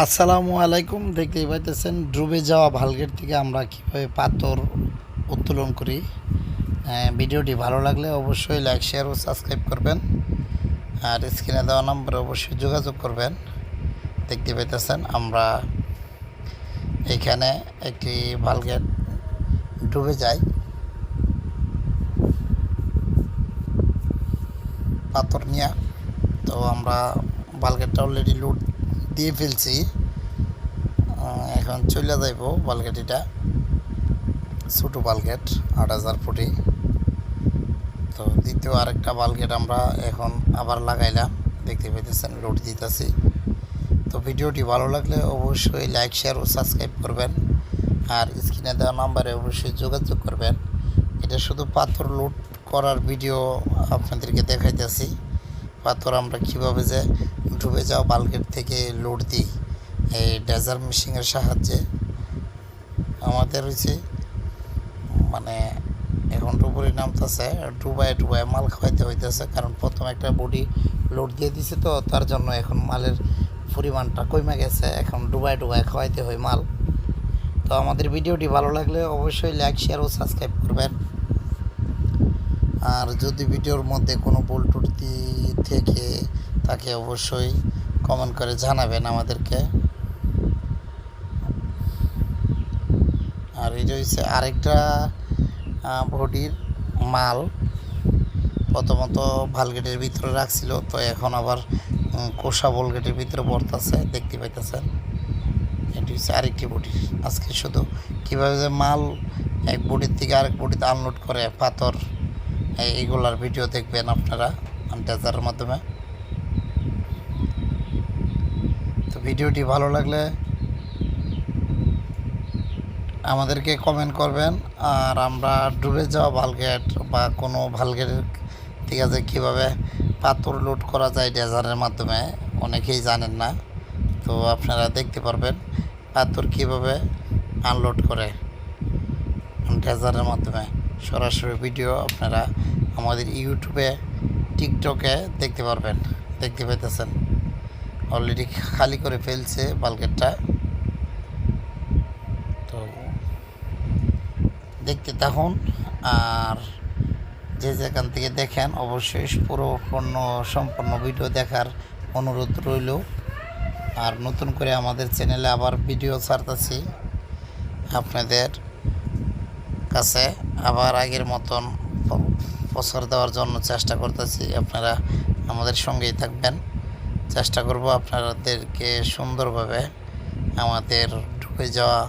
আসসালামু আলাইকুম দেখতেই পাইতেছেন ডুবে যাওয়া ভালগেট থেকে আমরা কীভাবে পাথর উত্তোলন করি। আহ, ভিডিওটি ভালো লাগলে অবশ্যই লাইক শেয়ার ও সাবস্ক্রাইব করবেন। আর স্ক্রিনে দেওয়া নম্বরে অবশ্যই যোগাযোগ করবেন। দেখতে পাইতেছেন আমরা এখানে একটি ভালগেট ডুবে যায় পাথর নিয়ে তো আমরা বালগেটটা অলরেডি লোড দিয়ে ফেলছি এখন চলে যাইব বালগেটিটা। ছোটো বালগেট, আট হাজার ফুটি। তো দ্বিতীয় আরেকটা বালগেট আমরা এখন আবার লাগাইলাম। দেখতে পাইতেছেন লোড দিতেছি। তো ভিডিওটি ভালো লাগলে অবশ্যই লাইক শেয়ার ও সাবস্ক্রাইব করবেন। আর স্ক্রিনে দেওয়া নাম্বারে অবশ্যই যোগাযোগ করবেন। এটা শুধু পাথর লোড করার ভিডিও আপনাদেরকে দেখাইতেছি। পাথর আমরা কীভাবে যে ডুবে যাওয়া বালগেট থেকে লোড দিই, এই ডেজার মেশিনের সাহায্যে। আমাদের হচ্ছে মানে এখন ডুবুরি নামতেছে, ডুবায় ডুবায় মাল খাওয়াইতে হইতেছে, কারণ প্রথম একটা বডি লোড দিয়ে দিছে তো, তার জন্য এখন মালের পরিমাণটা কমে গেছে, এখন ডুবায় ডুবায় খাওয়াইতে হয় মাল। তো আমাদের ভিডিওটি ভালো লাগলে অবশ্যই লাইক শেয়ার ও সাবস্ক্রাইব করবেন। আর যদি ভিডিওর মধ্যে কোনো ভুল ত্রুটি থেকে তাকে অবশ্যই কমেন্ট করে জানাবেন আমাদেরকে। আর এটা হচ্ছে আরেকটা বডির মাল প্রথমত ভালগেটের ভিতরে রাখছিল, তো এখন আবার কোষা বলগেটের ভিতরে বর্তাছে দেখতে পাইতেছেন। এটি হচ্ছে আরেকটি বডি। আজকে শুধু কীভাবে যে মাল এক বডির থেকে আরেক বডিতে আনলোড করে পাথর এই- এইগুলার ভিডিও দেখবেন আপনারা ডেজারের মাধ্যমে। তো ভিডিওটি ভালো লাগলে আমাদেরকে কমেন্ট করবেন, আর আমরা ডুবে যাওয়া ভালগেট বা কোনো ভালগেটের ঠিক আছে, কীভাবে পাথর লোড করা যায় ডেজারের মাধ্যমে অনেকেই জানেন না। তো আপনারা দেখতে পারবেন পাথর কীভাবে আনলোড করে ডেজারের মাধ্যমে। সরাসরি ভিডিও আপনারা আমাদের ইউটিউবে, টিকটকে দেখতে পারবেন। দেখতে পাইতেছেন। অলরেডি খালি করে ফেলছে বালকেটটা। তো দেখতে থাকুন আর যে যেখান থেকে দেখেন অবশ্যই পুরো পূর্ণ সম্পূর্ণ ভিডিও দেখার অনুরোধ রইল। আর নতুন করে আমাদের চ্যানেলে আবার ভিডিও ছাড়তেছি। আপনাদের কাছে আবার আগের মতন প্রচার দেওয়ার জন্য চেষ্টা করতেছি। আপনারা আমাদের সঙ্গেই থাকবেন। চেষ্টা করব আপনাদেরকে সুন্দরভাবে আমাদের ঢুকে যাওয়া